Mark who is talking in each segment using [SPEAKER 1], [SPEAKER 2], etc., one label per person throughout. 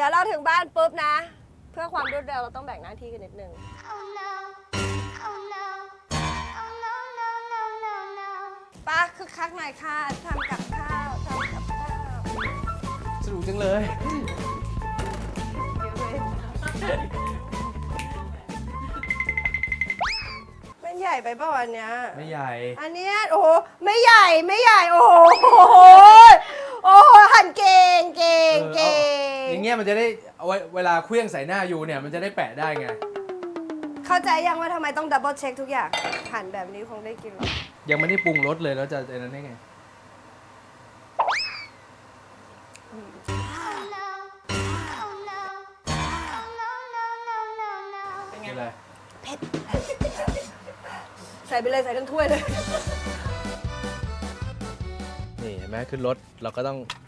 [SPEAKER 1] ดี๋ยวเราถึงบ้านปุ๊บนะ เพื่อความรวดเร็วเราต้องแบ่งหน้าที่กันนิดนึง
[SPEAKER 2] Oh no. Oh no. Oh no, no, no, no, no.
[SPEAKER 1] ป้าคึกคักหน่อยค่ะทำกับข้าวทำกับข้าว
[SPEAKER 3] สนุกจังเลย
[SPEAKER 1] เดี๋ยวเลยมันใหญ่ไปเปล่าอันเนี้ย
[SPEAKER 3] ไม่ใหญ่
[SPEAKER 1] อันเนี้ยโอ้โหไม่ใหญ่ไม่ใหญ่ โอ้โหโอ้โหหั่นเก่งเก่ง
[SPEAKER 3] เออ
[SPEAKER 1] เก่
[SPEAKER 3] เอา
[SPEAKER 1] ง
[SPEAKER 3] อย่างเงี้ยมันจะได้เอาไว้เวลาเคลื่องใส่หน้าอยู่เนี่ยมันจะได้แปะได้ไง
[SPEAKER 1] เข้าใจยังว่าทำไมต้องดับเบิลเช็คทุกอย่างหั่นแบบนี้คงได้กินหรอก
[SPEAKER 3] ยังไม่ได้ปรุงรสเลยแล้วจะไอ้นั้นได้ไง
[SPEAKER 2] Oh no. Oh no. Oh no, no, no, no, no.
[SPEAKER 3] เป็นไร
[SPEAKER 1] ใส่ไปเลยใส่ทั้งถ้วยเลย
[SPEAKER 3] นี่เห็นไหมขึ้นรถเราก็ต้องเ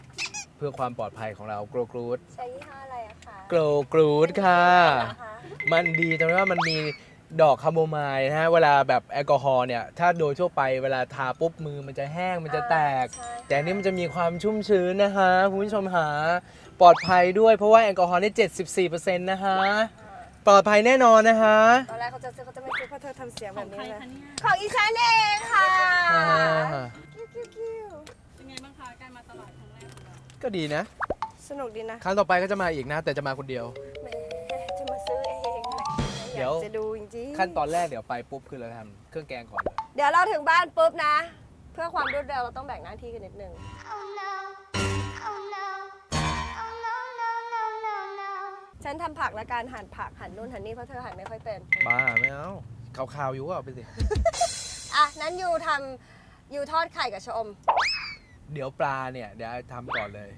[SPEAKER 3] พื่อความปลอดภัยของเราโกลกรูด
[SPEAKER 1] ใช้ยี่ห้ออะไรอะคะ
[SPEAKER 3] โกลกรูดค่ะ
[SPEAKER 1] นะคะ
[SPEAKER 3] มันดีตรงที่ว่ามันมีดอกคาโมไมล์นะฮะเวลาแบบแอลกอฮอล์เนี่ยถ้าโดยทั่วไปเวลาทาปุ๊บมือมันจะแห้งมันจะแตก
[SPEAKER 1] ใช่
[SPEAKER 3] แต่อันนี้มันจะมีความชุ่มชื้นนะคะคุณผู้ชมหาปลอดภัยด้วยเพราะว่าแอลกอฮอล์นี่74%นะคะปลอดภัยแน่นอนนะคะ
[SPEAKER 1] ตอนแรกเขาจะซื้อเขาจะไม่ซื้อเพราะเธอทำเสียง
[SPEAKER 4] ข
[SPEAKER 1] แบ
[SPEAKER 4] อง
[SPEAKER 1] บ
[SPEAKER 4] ใคร
[SPEAKER 1] นี้เลย
[SPEAKER 4] คะเนี่ย
[SPEAKER 1] ของอีฉันเองค่ะ
[SPEAKER 3] อ่า
[SPEAKER 1] ก็
[SPEAKER 4] ดี
[SPEAKER 3] นะ
[SPEAKER 1] สนุกดีนะ
[SPEAKER 3] ครั้งต่อไปก็จะมาอีกนะ แต่จะมาคนเดียว
[SPEAKER 1] แหมจะมาซื้อเองแหม
[SPEAKER 3] เดี๋ยว
[SPEAKER 1] อากจะดูจริงๆ
[SPEAKER 3] ขั้นตอนแรกเดี๋ยวไปปุ๊บคือเราทำเครื่องแกงก่อนเลย
[SPEAKER 1] เดี๋ยวเราถึงบ้านปุ๊บนะ เพื่อความรวดเร็วเราต้องแบ่งหน้าที่กันนิดนึง
[SPEAKER 2] Oh no. Oh no. Oh no, no, no, no, no.
[SPEAKER 1] ฉันทำผักและการหั่นผักหั่นนู่นหั่นนี่เพราะเธอหั่นไม่ค่อยเป็น
[SPEAKER 3] บ้าไม่เอาขาวๆอยู่ก็เอาไปสิ
[SPEAKER 1] อะ นั้นยูทำยูทอดไข่กับชะอม
[SPEAKER 3] เดี๋ยวปลาเนี่ยเดี๋ยวทำก่อนเลย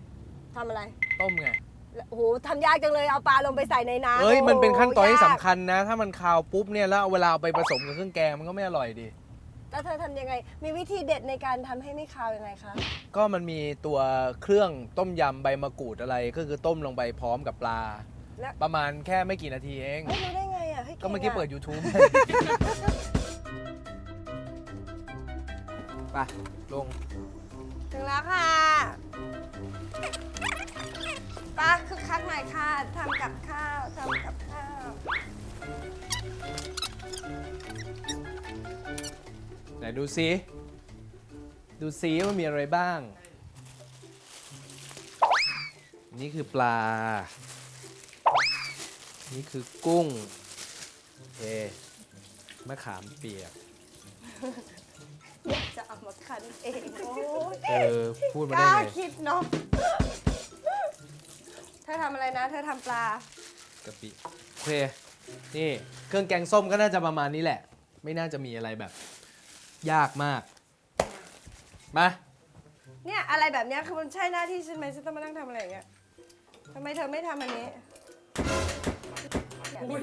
[SPEAKER 1] ทำอะไร
[SPEAKER 3] ต้มไง
[SPEAKER 1] โอ้โหทำยากจังเลยเอาปลาลงไปใส่ในน้ำ
[SPEAKER 3] เอ้ย มันเป็นขั้นตอนที่
[SPEAKER 1] โโห
[SPEAKER 3] สำ
[SPEAKER 1] ยาก
[SPEAKER 3] คัญนะ ถ้ามันคาวปุ๊บเนี่ย แล้วเอาเวลาเอาไปผสมกับเครื่องแกงมันก็ไม่อร่อยดี
[SPEAKER 1] แล้วเธอทำยังไง มีวิธีเด็ดในการทำให้ไม่คาวยังไงคะ
[SPEAKER 3] ก็มันมีตัวเครื่องต้มยำใบมะกรูดอะไร ก็คือต้มลงไปพร้อมกับปลา
[SPEAKER 1] แล้ว
[SPEAKER 3] ประมาณแค่ไม่กี่นาทีเอง
[SPEAKER 1] เอ้ยรู้ได้ไงอะฮ้ย
[SPEAKER 3] ก็เมื่อกี้
[SPEAKER 1] งะ
[SPEAKER 3] เปิด YouTube ไปลง
[SPEAKER 1] ถึงแล้วค่ะป้าคึกคักหน่อยค่ะทำกับข้าวทำกับข้าว
[SPEAKER 3] ไหนดูซิดูซิว่ามีอะไรบ้าง นี่คือปลา นี่คือกุ้งโอเคมะขามเปียก
[SPEAKER 1] จะเอามาคั้น เองโอ้ย
[SPEAKER 3] เออ พูด
[SPEAKER 1] ก
[SPEAKER 3] มาได้
[SPEAKER 1] ล้า
[SPEAKER 3] ไง
[SPEAKER 1] คิดเนาะเธอทำอะไรนะ เธอทำปลา
[SPEAKER 3] กะปิโอเค นี่ เครื่องแกงส้มก็น่าจะประมาณนี้แหละ ไม่น่าจะมีอะไรแบบ ยากมาก มา
[SPEAKER 1] เนี่ยอะไรแบบเนี้ยคือมันใช่หน้าที่ฉันไหมฉันต้องมานั่งทำอะไรอย่างเงี้ยทำไมเธอไม่ทำอันนี้อยากเป็น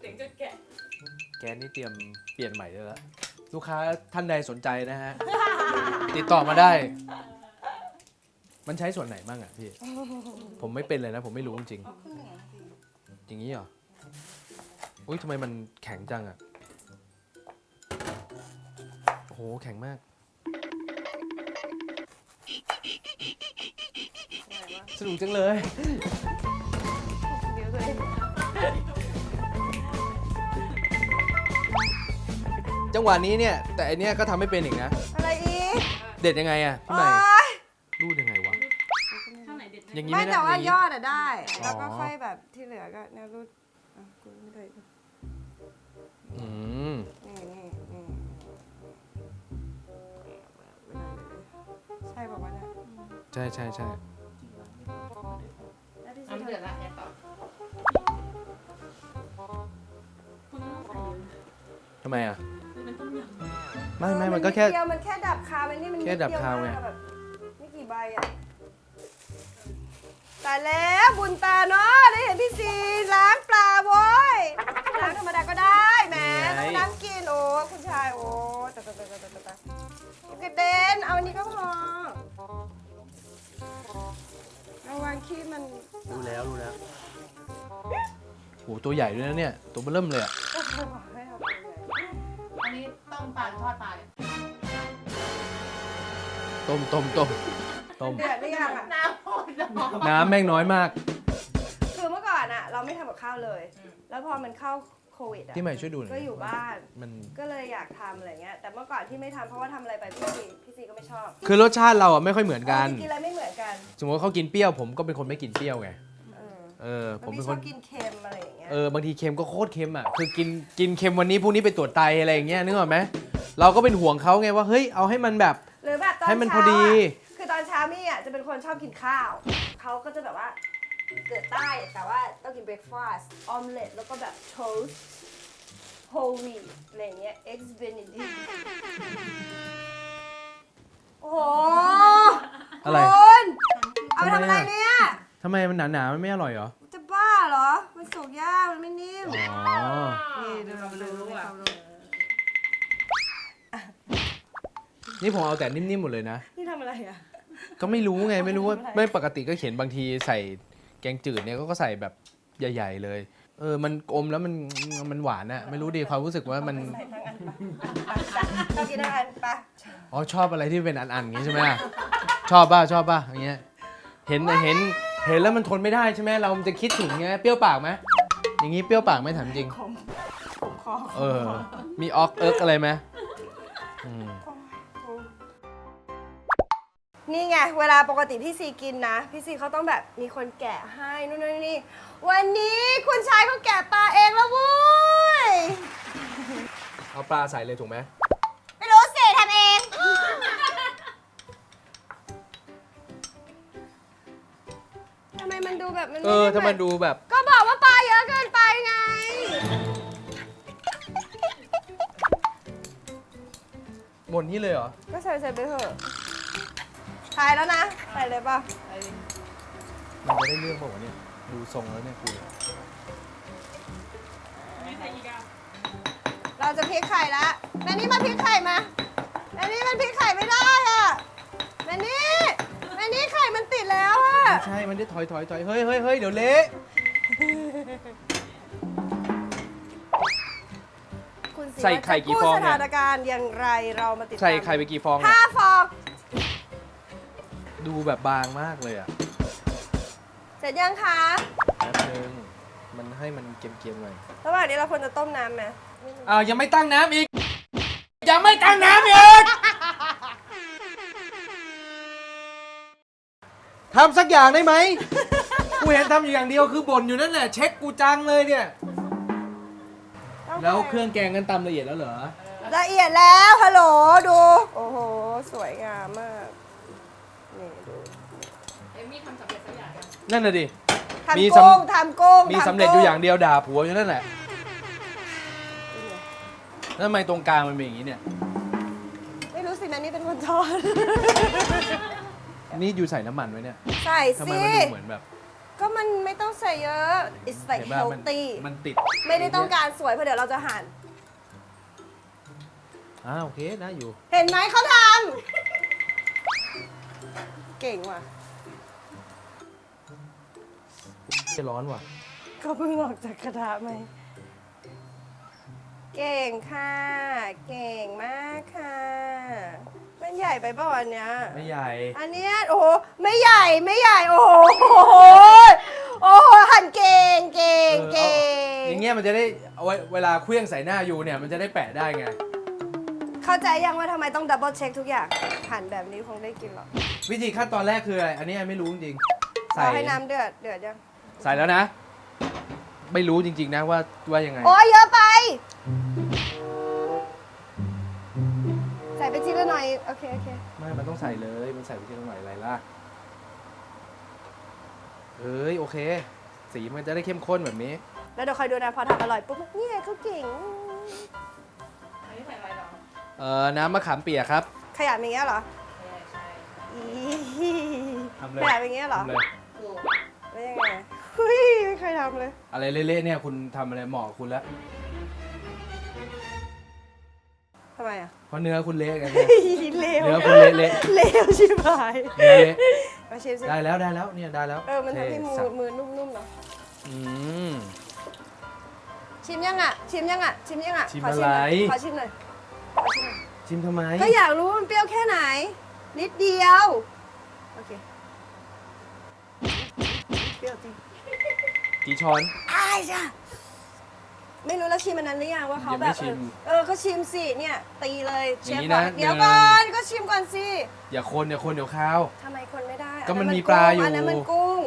[SPEAKER 4] เสียงจะแกะ
[SPEAKER 3] แกสนี่เตรียมเปลี่ยนใหม่แล้ว ลูกค้าท่านใดสนใจนะฮะ ติดต่อมาได้ มันใช้ส่วนไหนบ้างอะพี่ ผมไม่เป็นเลยนะ ผมไม่รู้จริงๆอย่างนี้เหรอ อุ้ยทำไมมันแข็งจังอะ โอ้โห แข็งมาก สนุกจังเลย
[SPEAKER 1] เดี๋ยวตัวเอง
[SPEAKER 3] จังหวะนี้เนี่ย แต่อันเนี้ยก็ทำไม่เป็นอีกนะ
[SPEAKER 1] อะไรอีก
[SPEAKER 3] เด็ดยังไงอะพี่
[SPEAKER 1] โอ๊
[SPEAKER 3] ใหม่
[SPEAKER 1] ย
[SPEAKER 3] รูดยังไงวะ
[SPEAKER 4] ข้างไหนเด็ดไหม
[SPEAKER 3] อย่างนี้
[SPEAKER 1] ไม่
[SPEAKER 3] ไม่
[SPEAKER 1] แต่
[SPEAKER 3] ได้
[SPEAKER 1] ว่า
[SPEAKER 3] อย่าง
[SPEAKER 1] ย
[SPEAKER 3] นี้
[SPEAKER 1] อดอะได้
[SPEAKER 3] อ๋อ
[SPEAKER 1] แล้วก็ค่อยแบบที่เหลือก็แนวรูดอะกูไม่ได้
[SPEAKER 3] อืม
[SPEAKER 1] นี่นี่นี่ใช่บอกว่าวะเนี่ย
[SPEAKER 3] ใช่ใช่ใช่
[SPEAKER 1] แล้วที่
[SPEAKER 4] อะ
[SPEAKER 1] ฉัน
[SPEAKER 4] มันเดือด
[SPEAKER 1] ทำ
[SPEAKER 4] ละแอบต่อคุณต้องใส่เยอะ
[SPEAKER 3] ทำไมอะ ไม่ไม่มันก็แค่
[SPEAKER 1] เดียวมันแค่ดับคาวมันนี่มัน
[SPEAKER 3] แค่ดับคาวไง
[SPEAKER 1] นิเดียมกอะแบบไม่กี่ใบอะตายแล้วบุญตาเนาะได้เห็นพี่ซีล้างปลาโว้ยล้างธรรมดาก็ได้แหมต้องน้ำกินโอ้คุณชายโอ้ตายตายตายตายตายตายกระเด็นเอาอันนี้ก็พอระวังขี้มัน
[SPEAKER 3] รู้แล้วรู้แล้วโหตัวใหญ่ด้วยนะเนี่ย ตัวเบิ่มเลยอะ
[SPEAKER 1] ให้เอาไอ
[SPEAKER 4] ทอดปลาเนี่ย
[SPEAKER 3] ต้มต้มต้มต้ม
[SPEAKER 1] เดือดหรือยังอะ
[SPEAKER 4] น้ำโคตรร้อน
[SPEAKER 3] น้ำแม่งน้อยมาก
[SPEAKER 1] เข้าวเลย แล้วพอมันเข้าโควิดอะ
[SPEAKER 3] พี่ใหม่ช่วยดูหน่อย
[SPEAKER 1] ก็อยู่บ้าน
[SPEAKER 3] มัน
[SPEAKER 1] ก็เลยอยากทำอะไรเงี้ย แต่เมื่อก่อนที่ไม่ทำเพราะว่าทำอะไรไปพี่ซีพี่ซีก็ไม่ชอบ
[SPEAKER 3] คือรสชาติเราอะไม่ค่อยเหมือนกัน
[SPEAKER 1] เออกินอะไรไม่เหมือนกัน
[SPEAKER 3] สมมติว่าเขากินเปรี้ยวผมก็เป็นคนไม่กินเปรี้ยวไง
[SPEAKER 1] เออ
[SPEAKER 3] เออผม
[SPEAKER 1] พี่
[SPEAKER 3] เป็น
[SPEAKER 1] ช
[SPEAKER 3] ค
[SPEAKER 1] อน บกินเค็มอะไรอย่างเงี้ย
[SPEAKER 3] เออบางทีเค็มก็โคตรเค็มอะ คือกินกินเค็มวันนี้พรุ่งนี้ไปตรวจไตอะไรอย่างเงี้ยนึกออกไหม เราก็เป็นห่วงเขาไงว่าเฮ้ยเอาให้มันแบบ
[SPEAKER 1] หรือแบบตอน
[SPEAKER 3] ให้มัน
[SPEAKER 1] เช้า
[SPEAKER 3] พอดี
[SPEAKER 1] อะคือตอนเช้ามี่อะจะเป็นคนชอบกินข้าว เขาก็จะแบบว่าเกิดใต้แต่ว่าต้องกินเบรคฟาสต์ออมเล็ตแล้วก็แบบโทสต์โฮลวีตอะไรอย่างเงี้ย eggs benedict โอ้โห
[SPEAKER 3] อะไร
[SPEAKER 1] คุณเอาไป
[SPEAKER 3] ทำ
[SPEAKER 1] ทำ
[SPEAKER 3] ไม
[SPEAKER 1] อะไร
[SPEAKER 3] อะ
[SPEAKER 1] เนี่ย
[SPEAKER 3] ทำไมมันหนาๆมันไม่อร่อยเหรอ
[SPEAKER 1] จะบ้าเหรอ มันสุกยากมันไม่นิ่ม
[SPEAKER 3] อ๋อ
[SPEAKER 1] นี่ดูเราดู
[SPEAKER 3] นี่ผมเอาแต่นิ่มๆหมดเลยนะ
[SPEAKER 1] นี่ทำอะไรอะ
[SPEAKER 3] ก็ไม่รู้ไงไม่รู้ว่า
[SPEAKER 1] ไม่เป็นไร
[SPEAKER 3] ไม่ปกติก็เห็นบางทีใส่แกงจืดเนี่ยก็ใส่แบบใหญ่ๆเลย เออมันอมแล้วมันมันหวานอะไม่รู้ดีความรู้สึกว่ามัน
[SPEAKER 1] ใส่ทั้งอันไปไปไปชอบกินทั้งอันไป
[SPEAKER 3] อ๋อชอบอะไรที่เป็นอันๆอย่างงี้ใช่ไหมล่ะชอบป่ะชอบป่ะอย่างเงี้ยเห็นเห็นเห็นแล้วมันทนไม่ได้ใช่ไหมเราจะคิดถึงไงเปรี้ยวปากไหมอย่างงี้เปรี้ยวปากไหมถามจริง
[SPEAKER 1] ขมขมคอ
[SPEAKER 3] เออ มีออกเอิร์กอะไรไหม
[SPEAKER 1] นี่ไง เวลาปกติพี่ซีกินนะ พี่ซีเขาต้องแบบมีคนแกะให้นู่นนั่นนี่ วันนี้คุณชายเขาแกะปลาเองแล้วเว้ย
[SPEAKER 3] เอาปลาใส่เลยถูกไหม
[SPEAKER 1] ไม่รู้สิทำเอง ทำไมมันดูแบบมัน
[SPEAKER 3] เออ
[SPEAKER 1] ไได้
[SPEAKER 3] ถ้ามัน
[SPEAKER 1] แบบ
[SPEAKER 3] ดูแบบ
[SPEAKER 1] ก็บอกว่าปลาเยอะเกินไปไง
[SPEAKER 3] หมดนี่เลยเหรอ
[SPEAKER 1] ก็ใส่ใส่ไปเถอะ ถ่ายแล้วนะใส่เลยป่ะ
[SPEAKER 3] มันจะได้เรื่องเปล่าวะเนี่ย ดูทรงแล้วเนี่ยคุณ
[SPEAKER 4] ไม่ใช่อีกอะ
[SPEAKER 1] เราจะพลิกไข่ละแม่นี่มาพลิกไข่มาแม่นี่มันพลิกไข่ไม่ได้อะแม่นี่แม่นี่ไข่มันติดแล้วอะ
[SPEAKER 3] ไม่ใช่ มันได้ถอยถอยถอยเฮ้ยเฮ้ยเฮ้ยเดี๋ยวเละ
[SPEAKER 1] คุณสิ
[SPEAKER 3] ใส่ไข่กี่ฟอง
[SPEAKER 1] จะกู้
[SPEAKER 3] เนี่ย
[SPEAKER 1] สถานการณ์อย่างไรเรามาติดตาม
[SPEAKER 3] ใส่ไข่ไปกี่ฟองเนี่ย
[SPEAKER 1] ห้าฟอง
[SPEAKER 3] ดูแบบบางมากเลยอะ
[SPEAKER 1] เสร็จยังคะ
[SPEAKER 3] แป๊บนึงมันให้มันเค็มๆหน่อย
[SPEAKER 1] ระหว่างนี้เราควรจะต้มน้ำไหม
[SPEAKER 3] อ่ายังไม่ตั้งน้ำอีก ยังไม่ตั้งน้ำอีกทำสักอย่างได้ไหม กูเห็นทำอยู่อย่างเดียวคือบ่นอยู่นั่นแหละเช็คกูจังเลยเนี่ยแล้วเครื่องแกงกันตำละเอียดแล้วเหรอ
[SPEAKER 1] ละเอียดแล้วฮัลโหลดู โอ้โห สวยงามมาก นี่ดู
[SPEAKER 4] เอมมี่ทำสำเร็จสักอย่างยัง
[SPEAKER 3] นั่นน่ะดิมี
[SPEAKER 1] ทำ
[SPEAKER 3] สำ
[SPEAKER 1] กุ้งทำกุ้ง
[SPEAKER 3] มี
[SPEAKER 1] ทำ
[SPEAKER 3] สำเร็จอยู่อย่างเดียวด่าผัวอยู่นั่นแหละ
[SPEAKER 1] กุ้ง
[SPEAKER 3] แล้วทำไมตรงกลางมันเป็นอย่างนี้เนี่ย
[SPEAKER 1] ไม่รู้สิแม่นี่เป็นคนทอด
[SPEAKER 3] นี่อยู่ใส่น้ำมันไว้เนี่ย
[SPEAKER 1] ใส่
[SPEAKER 3] ทำไม
[SPEAKER 1] สิ
[SPEAKER 3] มันดูเหมือนแบบ
[SPEAKER 1] ก็มันไม่ต้องใส่เยอะ it's like
[SPEAKER 3] เห็นป่ะมัน
[SPEAKER 1] healthy
[SPEAKER 3] มันติด
[SPEAKER 1] ไม่ได้ต้องการสวยเพราะเดี๋ยวเราจะหั่น
[SPEAKER 3] อ่าโอเคได้อยู่
[SPEAKER 1] เห็นไหมเขาทำเก่งว่ะ
[SPEAKER 3] จะร้อนว่ะ
[SPEAKER 1] ก็เพิ่งออกจากกระทะไหม เก่งค่ะ เก่งมากค่ะ มันใหญ่ไปเปล่าอันเนี้ย
[SPEAKER 3] ไม่ใหญ่
[SPEAKER 1] อันเนี้ยโอ้โหไม่ใหญ่ไม่ใหญ่โอ้โหโอ้โหหั่นเก่งเก่ง
[SPEAKER 3] เออ
[SPEAKER 1] เก่ง
[SPEAKER 3] อย่างเงี้ยมันจะได้เอาไว้เวลาเคลื่องใส่หน้าอยู่เนี่ยมันจะได้แปะได้ไง
[SPEAKER 1] เข้าใจยังว่าทำไมต้องดับเบิลเช็คทุกอย่างหั่นแบบนี้คงได้กินหรอก
[SPEAKER 3] วิธีขั้นตอนแรกคืออะไร อันนี้ไม่รู้จริงๆใส่
[SPEAKER 1] เราให้น้ำเดือดเดือดยัง
[SPEAKER 3] ใส่แล้วนะ ไม่รู้จริง ๆ นะว่าว่ายังไง
[SPEAKER 1] โอ้ยเยอะไป ใส่ไปทีละหน่อย โอเค โอเค
[SPEAKER 3] ไม่ มันต้องใส่เลย มันใส่ไปที่ตรงไหนอะไรล่ะเอ้ย โอเค สีมันจะได้เข้มข้นแบบนี้
[SPEAKER 1] แล้วเดี๋ยวคอยดูนะ พอทำอร่อยปุ๊บนี่ไงเขาเก่ง
[SPEAKER 4] อันนี้ใส่อะไรหรอ
[SPEAKER 3] เอ่อ น้ำมะขามเปียกครับ
[SPEAKER 1] ขยะอย่างเงี้ยเหรอ
[SPEAKER 4] ใช่ใช่
[SPEAKER 1] อี
[SPEAKER 3] ทำเลย
[SPEAKER 1] ขยะอย่างเงี้ยเหรอ
[SPEAKER 3] ทำเลย
[SPEAKER 4] ถูก
[SPEAKER 1] แล้วยังไง เฮ้ยไม่เคยทำเลย
[SPEAKER 3] อะไรเละๆเนี่ยคุณทำอะไรเหมาะกับคุณแล้ว
[SPEAKER 1] ทำไมอะ
[SPEAKER 3] เพราะเนื้อคุณเละไงเนี่ย
[SPEAKER 1] เลว
[SPEAKER 3] เนื้อคุณเละ
[SPEAKER 1] เลวชิบหาย
[SPEAKER 3] ๆเนื้อเละ
[SPEAKER 1] มาชิมสิ
[SPEAKER 3] ได้แล้วได้แล้วเนี่ยได้แล้ว
[SPEAKER 1] เออ มันทำให้มื
[SPEAKER 3] สั
[SPEAKER 1] อบมือนุ่มๆเนาะ
[SPEAKER 3] อืม
[SPEAKER 1] ชิมยังอะ ชิมยังอะ ชิมยังอะ
[SPEAKER 3] ชิม
[SPEAKER 1] ขหน่ย
[SPEAKER 3] อะไร
[SPEAKER 1] ขอชิมหน่อยขอชิมหน่อย
[SPEAKER 3] ชิมทำไม
[SPEAKER 1] ก็อยากรู้ว่ามันเปรี้ยวแค่ไหน นิดเดียว โอเค เปรี้ยวจริง
[SPEAKER 3] กี่ช้อน
[SPEAKER 1] ไอ้จ้ะไม่รู้แล้วชิมอันนั้นหรือยังว่าเขา
[SPEAKER 3] ยัง
[SPEAKER 1] แบ
[SPEAKER 3] ไม่
[SPEAKER 1] บ
[SPEAKER 3] ชิม
[SPEAKER 1] เออก็ชิมสิเนี่ย ตีเลยเช
[SPEAKER 3] อย่าง
[SPEAKER 1] ฟ
[SPEAKER 3] นี้
[SPEAKER 1] บอก
[SPEAKER 3] นะ
[SPEAKER 1] เดี๋ยว
[SPEAKER 3] เดี๋ยว
[SPEAKER 1] ก่อนก็ชิมก่อนสิ
[SPEAKER 3] อย่าคนอย่าคนเดี๋ยวข้าว
[SPEAKER 1] ทำไมคนไม่ได้
[SPEAKER 3] ก็มัน
[SPEAKER 1] อั
[SPEAKER 3] มีปลาอยู่
[SPEAKER 1] อันนั้นมันกุ้ง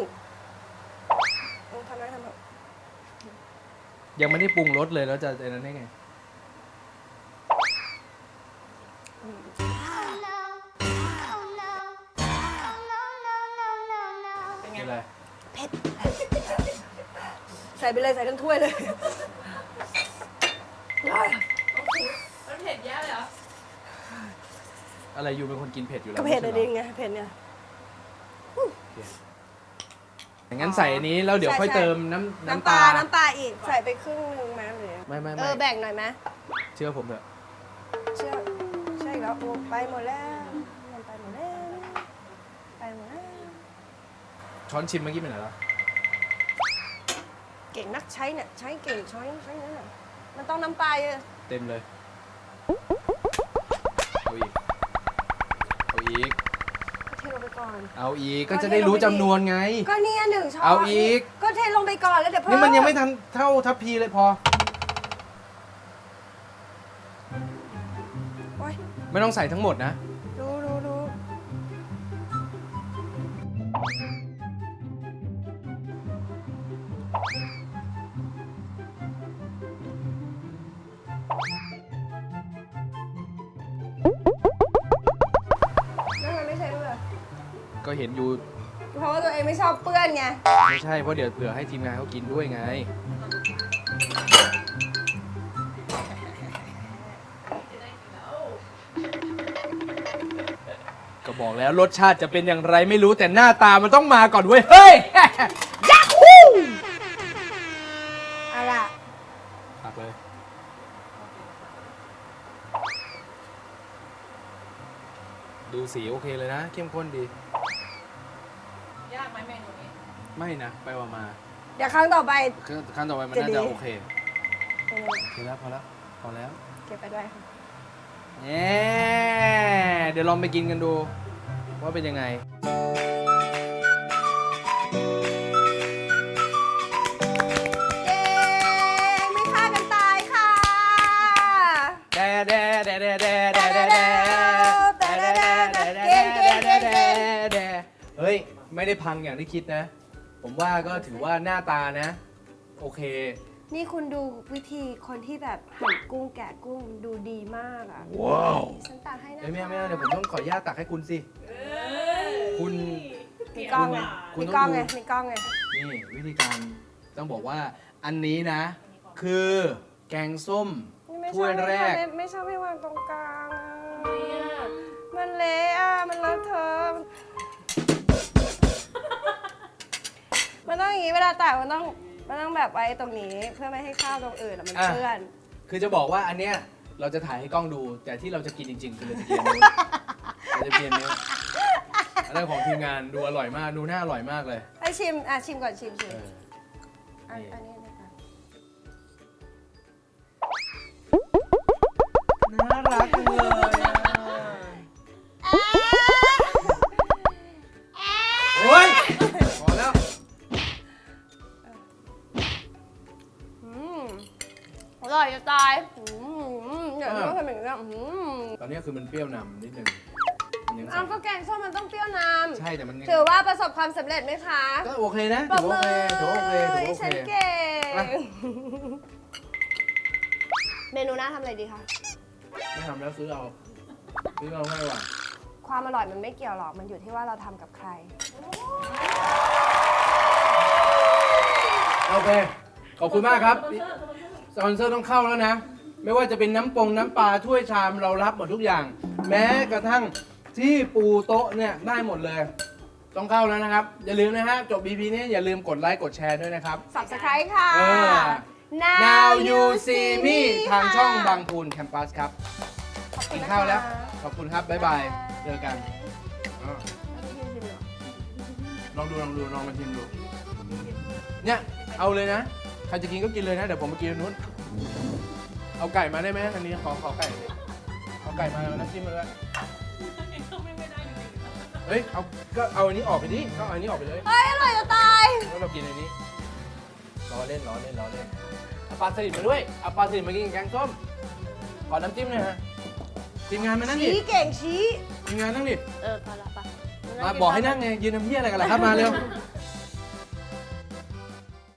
[SPEAKER 1] อืมทำไมทำไม
[SPEAKER 3] ยังไม่ได้ปรุงรสเลยแล้วจะไอ้นั้นได้ไง
[SPEAKER 1] ใส่ไปเลยใส่ทั้งถ้วยเลย
[SPEAKER 4] มันเผ็ดแย่เลยเหรอ
[SPEAKER 3] อะไรอยู่เป็นคนกินเผ็ดอยู่แล้ว
[SPEAKER 1] ก็เผ็ด
[SPEAKER 3] ไม่
[SPEAKER 1] อะ
[SPEAKER 3] ใช่
[SPEAKER 1] ดิ
[SPEAKER 3] หรอ
[SPEAKER 1] ไงเผ็ดเนี่ย
[SPEAKER 3] อย่างนั้นใส่อันนี้แล้วเดี๋ยว
[SPEAKER 1] ใช่
[SPEAKER 3] ค่อย
[SPEAKER 1] ใช่
[SPEAKER 3] เติมน้ำ
[SPEAKER 1] น้ำ
[SPEAKER 3] น้ำ
[SPEAKER 1] ป
[SPEAKER 3] ป
[SPEAKER 1] ลา
[SPEAKER 3] ลา
[SPEAKER 1] น้ำปลาอีก ใส่ไปครึ่งหนึงไหมหรือ
[SPEAKER 3] ไม่ไม่
[SPEAKER 1] เอ
[SPEAKER 3] ไม่
[SPEAKER 1] อแบ่งหน่อยไหม
[SPEAKER 3] เชื่อผมเถอะ
[SPEAKER 1] เชื่อใช่แล้วโอ้ไปหมดแล้วมันไปหมดแล้วไปหมดแล้ว
[SPEAKER 3] ช้อนชิมเมื่อกี้เป็นไหนแล้ว
[SPEAKER 1] เก่งนักใช้เนี่ยใช้เก่งใช้ใช้นั่นน่ะมันต้องน้ำปลาเยอะ
[SPEAKER 3] เต็มเลยเอาอีกเอาอีก
[SPEAKER 1] เทลงไปก่อน
[SPEAKER 3] เอาอีก
[SPEAKER 1] ก็
[SPEAKER 3] ก็จะได้รู้
[SPEAKER 1] เทลงไป
[SPEAKER 3] จำนวนไง
[SPEAKER 1] ก็เนี่ยหนึ่งช้อน
[SPEAKER 3] เอาอีก
[SPEAKER 1] ก็เทลงไปก่อนแล้วเดี๋ยวเพิ่
[SPEAKER 3] นี่มันยังไม่ทันเท่าทัพพีเลยพอ
[SPEAKER 1] โอ๊ย
[SPEAKER 3] ไม่ต้องใส่ทั้งหมดนะ ก็เห็นอยู่
[SPEAKER 1] เพราะว่าตัวเองไม่ชอบเปื้อนไง
[SPEAKER 3] ไม่ใช่เพราะเดี๋ยวเผื่อให้ทีมงานเขากินด้วยไง ก็บอกแล้วรสชาติจะเป็นอย่างไรไม่รู้แต่หน้าตามันต้องมาก่อนเว้ย เฮ้ยยักฮู
[SPEAKER 1] เอาล่ะ
[SPEAKER 3] ตักเลย ดูสีโอเคเลยนะ เข้มข้นดี
[SPEAKER 4] ไม่นะ
[SPEAKER 3] ไปว่ามา
[SPEAKER 1] เดี๋ยวครั้งต่อไป
[SPEAKER 3] ครั้งต่อไปมันน่าจะโอเคโอเคแล้วพอแล้วพอแล้ว
[SPEAKER 1] เก็บไปด้วยค่ะ
[SPEAKER 3] เน่เดี๋ยวลองไปกินกันดู ว่าเป็นยังไง
[SPEAKER 1] เย้ไม่ฆ่ากันตายค่ะ
[SPEAKER 3] เกมเกมเกมเกม เฮ้ย ไม่ได้พังอย่างที่คิดนะ ผมว่าก็ถือว่าหน้าตานะ โอเค
[SPEAKER 1] นี่คุณดูวิธีคนที่แบบหั่นกุ้งแกะกุ้งดูดีมากอะ
[SPEAKER 3] ว้าว
[SPEAKER 1] ฉันตักให้นะ
[SPEAKER 3] เอ้ยไม่เอาไม่เอาเดี๋ยวผมต้องขออนุญาตตักให้คุณสิ คุณ
[SPEAKER 1] มีกล้องไง
[SPEAKER 3] คุณ
[SPEAKER 1] มี
[SPEAKER 3] ต้อง
[SPEAKER 1] กล้องไง
[SPEAKER 3] ดู
[SPEAKER 1] มีกล้องไง
[SPEAKER 3] นี่วิธีการต้องบอกว่าอันนี้นะ คือแกงส้ม
[SPEAKER 1] ไม่ช
[SPEAKER 3] ถ้ว
[SPEAKER 1] อยบ
[SPEAKER 3] แรก
[SPEAKER 1] ไม่ไม่ชอบให้วางตรงกลางอะมันเละอะ มันเลอะเทอะ มันต้องอย่างนี้เวลาตักมันต้องมันต้องแบบไว้ตรงนี้เพื่อไม่ให้ข้าวตรงอื่นอะมัน
[SPEAKER 3] อะ
[SPEAKER 1] เปื้อน
[SPEAKER 3] คือจะบอกว่าอันเนี้ยเราจะถ่ายให้กล้องดู แต่ที่เราจะกินจริง ๆ คือเราจะเพียนนู้นเราจะเพียนนี้วอันนั้นของทีมงานดูอร่อยมากดูน่าอร่อยมากเลย
[SPEAKER 1] ไอชิมอะชิมก่อนชิมชิ
[SPEAKER 3] เอ
[SPEAKER 1] ม
[SPEAKER 3] อ
[SPEAKER 1] อัน
[SPEAKER 3] นี่
[SPEAKER 1] อันนี้นะคะ
[SPEAKER 3] น่
[SPEAKER 1] มเดี๋ยวต้องทำอย่างนี้อืม
[SPEAKER 3] ตอนนี้คือมันเปรี้ยวนำนิดนึงมันยัง
[SPEAKER 1] อ้าวก็แกงส้มมันต้องเปรี้ยวน
[SPEAKER 3] ใช่แต่มันยังำ
[SPEAKER 1] ถือว่าประสบความสำเร็จไหมคะ
[SPEAKER 3] ก็โอเคนะ
[SPEAKER 1] ปร
[SPEAKER 3] ถื
[SPEAKER 1] บ
[SPEAKER 3] อว่า
[SPEAKER 1] มื
[SPEAKER 3] โอ
[SPEAKER 1] อ
[SPEAKER 3] เคถือว่าโอเคถือว่าโอ
[SPEAKER 1] ฉัน
[SPEAKER 3] เค
[SPEAKER 1] เก่ง
[SPEAKER 3] อะ
[SPEAKER 1] เมนูหน้าทำอะไรดีคะ
[SPEAKER 3] ไม่ทำแล้วซื้อเอาซื้อเอาง่ายกว่า
[SPEAKER 1] ความอร่อยมันไม่เกี่ยวหรอก มันอยู่ที่ว่าเราทำกับใคร
[SPEAKER 3] โอเคขอบคุณมากครับสปอนเซอร์ต้องเข้าแล้วนะ ไม่ว่าจะเป็นน้ำปงน้ำปลาถ้วยชามเรารับหมดทุกอย่าง แม้กระทั่งที่ปูโต๊ะเนี่ยได้หมดเลย ต้องเข้าแล้วนะครับ อย่าลืมนะฮะจบ BP นี้อย่าลืมกดไลค์กดแชร์ด้วยนะครับ
[SPEAKER 1] subscribe ค่ะ
[SPEAKER 3] เออ Now you see me ทางช่องบางพูนแคมปัสครับ
[SPEAKER 1] ขอบคุ
[SPEAKER 3] กิ
[SPEAKER 1] ณ
[SPEAKER 3] น
[SPEAKER 1] นะคะ
[SPEAKER 3] ข้าวแล้ว ขอบคุณครับ บ๊ายบาย เจอกันอ่าลองดูลองดูลองมาชิมดู เนี่ย เอาเลยนะ ใครจะกินก็กินเลยนะ เดี๋ยวผมไปกินอันนู้น เอาไก่มาได้ไหมอันนี้ขอขอไก่เลยเอาไก่มาแล้วน้ำจิ้มมาด้วย
[SPEAKER 4] ไม่ไม่ได้จริงๆ
[SPEAKER 3] เฮ้ยเอาก็เอาอันนี้ออกไปดิก็เอาอันนี้ออกไปเลย
[SPEAKER 1] เฮ้ยอร่อยจะตาย
[SPEAKER 3] แล้วเรากินอันนี้รอเล่นล้อเล่นล้อเล่นเอาปลาสลิดมาด้วยเอาปลาสลิดมากินกับแกงส้มขอน้ำจิ้มหน่อยฮะทีมงานมานั่งดิ
[SPEAKER 1] ชี้เก่งชี้
[SPEAKER 3] ทีมงานนั่งดิ
[SPEAKER 1] เออพอละปะ
[SPEAKER 3] มาบอกให้นั่งไงยืนทำเพี้ยอะไรกันล่ะครับมาเร็ว